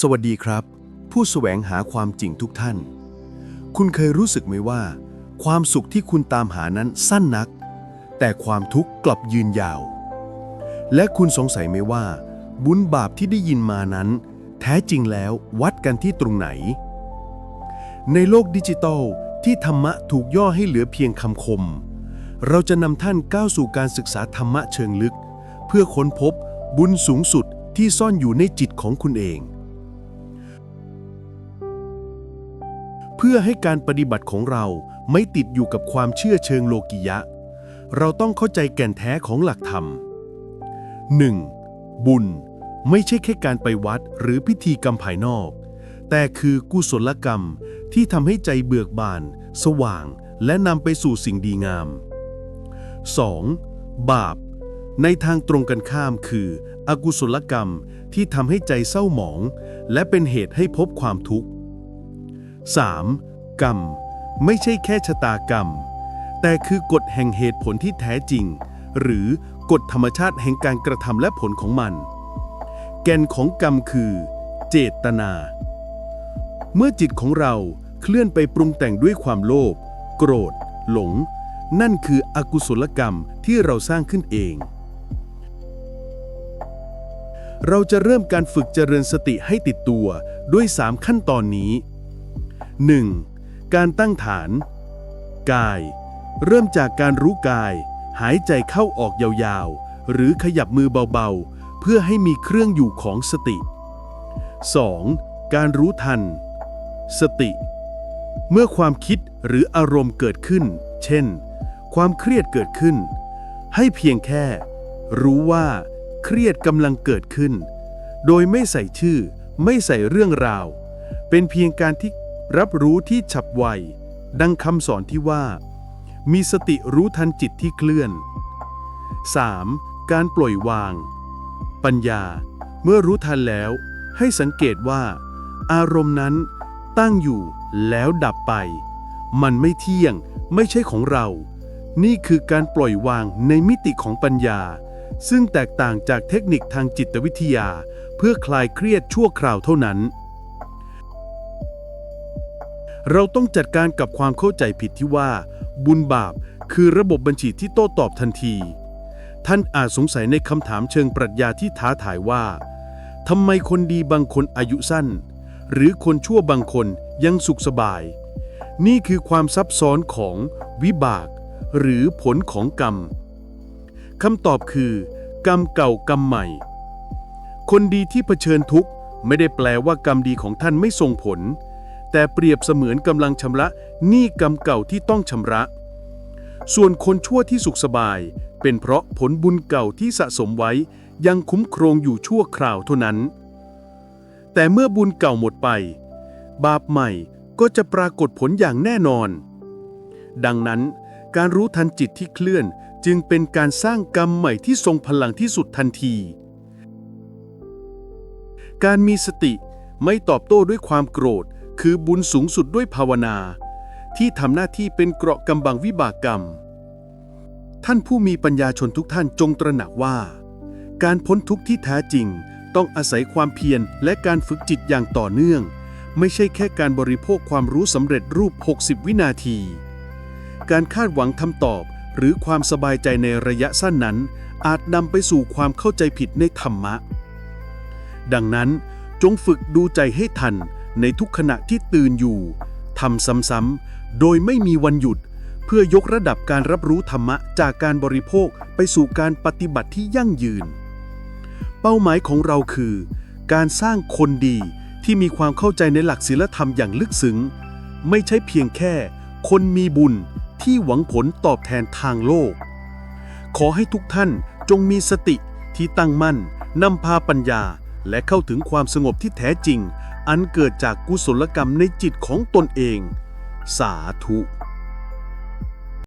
สวัสดีครับ ผู้แสวงหาความจริงทุกท่าน คุณเคยรู้สึกไหมว่า ความสุขที่คุณตามหานั้นสั้นนัก แต่ความทุกข์กลับยืนยาว และคุณสงสัยไหมว่า บุญบาปที่ได้ยินมานั้น แท้จริงแล้ววัดกันที่ตรงไหน ในโลกดิจิทัลที่ธรรมะถูกย่อให้เหลือเพียงคำคม เราจะนำท่านก้าวสู่การศึกษาธรรมะเชิงลึก เพื่อค้นพบบุญสูงสุดที่ซ่อนอยู่ในจิตของคุณเอง พื่อให้การปฏิบัติของเราไม่ติดอยู่กับความเชื่อเชิงโลกิยะ เราต้องเข้าใจแก่นแท้ของหลักธรรม 1. บุญไม่ใช่แค่การไปวัดหรือพิธีกรรมภายนอก แต่คือกุศลกรรมที่ทำให้ใจเบิกบาน สว่าง และนำไปสู่สิ่งดีงาม 2. บาป ในทางตรงกันข้ามคือ อกุศลกรรมที่ทำให้ใจเศร้าหมอง และเป็นเหตุให้พบความทุกข์ 3. กรรม ไม่ใช่แค่ชะตากรรม แต่คือกฎแห่งเหตุผลที่แท้จริง หรือกฎธรรมชาติแห่งการกระทำและผลของมัน แก่นของกรรมคือ เจตนา เมื่อจิตของเราเคลื่อนไปปรุงแต่งด้วยความโลภโกรธ หลง นั่นคืออกุศลกรรมที่เราสร้างขึ้นเอง เราจะเริ่มการฝึกเจริญสติให้ติดตัวด้วย 3 ขั้นตอนนี้ 1. การตั้งฐาน กาย เริ่มจากการรู้กาย หายใจเข้าออกยาวๆ หรือขยับมือเบาๆ เพื่อให้มีเครื่องอยู่ของสติ 2. การรู้ทัน สติ เมื่อความคิดหรืออารมณ์เกิดขึ้น เช่น ความเครียดเกิดขึ้น ให้เพียงแค่ รู้ว่า เครียดกำลังเกิดขึ้น โดยไม่ใส่ชื่อ ไม่ใส่เรื่องราว เป็นเพียงการที่ รับรู้ที่ฉับไว ดังคำสอนที่ว่า มีสติรู้ทันจิตที่เคลื่อน 3. การปล่อยวาง ปัญญา เมื่อรู้ทันแล้ว ให้สังเกตว่า อารมณ์นั้นตั้งอยู่แล้วดับไป มันไม่เที่ยงไม่ใช่ของเรา นี่คือการปล่อยวางในมิติของปัญญา ซึ่งแตกต่างจากเทคนิคทางจิตวิทยา เพื่อคลายเครียดชั่วคราวเท่านั้น เราต้องจัดการกับความเข้าใจผิดที่ว่า บุญบาปคือระบบบัญชีที่โต้ตอบทันที ท่านอาจสงสัยในคำถามเชิงปรัชญาที่ท้าทายว่าทำไมคนดีบางคนอายุสั้น หรือคนชั่วบางคนยังสุขสบาย นี่คือความซับซ้อนของวิบาก หรือผลของกรรมคำตอบคือ กรรมเก่ากรรมใหม่ คนดีที่เผชิญทุกข์ไม่ได้แปลว่ากรรมดีของท่านไม่ส่งผล แต่เปรียบเสมือนกำลังชำระหนี้กรรมเก่าที่ต้องชำระ ส่วนคนชั่วที่สุขสบาย เป็นเพราะผลบุญเก่าที่สะสมไว้ยังคุ้มครองอยู่ชั่วคราวเท่านั้น แต่เมื่อบุญเก่าหมดไป บาปใหม่ก็จะปรากฏผลอย่างแน่นอน ดังนั้นการรู้ทันจิตที่เคลื่อนจึงเป็นการสร้างกรรมใหม่ที่ทรงพลังที่สุดทันที การมีสติไม่ตอบโต้ด้วยความโกรธ คือบุญสูงสุดด้วยภาวนา ที่ทำหน้าที่เป็นเกราะกำบังวิบากกรรม ท่านผู้มีปัญญาชนทุกท่านจงตระหนักว่า การพ้นทุกข์ที่แท้จริง ต้องอาศัยความเพียรและการฝึกจิตอย่างต่อเนื่อง ไม่ใช่แค่การบริโภคความรู้สำเร็จรูป 60 วินาที การคาดหวังคำตอบหรือความสบายใจในระยะสั้นนั้น อาจนำไปสู่ความเข้าใจผิดในธรรมะ ดังนั้นจงฝึกดูใจให้ทัน ในทุกขณะที่ตื่นอยู่ทำซ้ำๆโดยไม่มีวันหยุด เพื่อยกระดับการรับรู้ธรรมะจากการบริโภคไปสู่การปฏิบัติที่ยั่งยืน เป้าหมายของเราคือ การสร้างคนดีที่มีความเข้าใจในหลักศีลธรรมอย่างลึกซึ้ง ไม่ใช่เพียงแค่ คนมีบุญที่หวังผลตอบแทนทางโลก ขอให้ทุกท่านจงมีสติที่ตั้งมั่นนำพาปัญญาและเข้าถึงความสงบที่แท้จริง อันเกิดจากกุศลกรรมในจิตของตนเอง สาธุ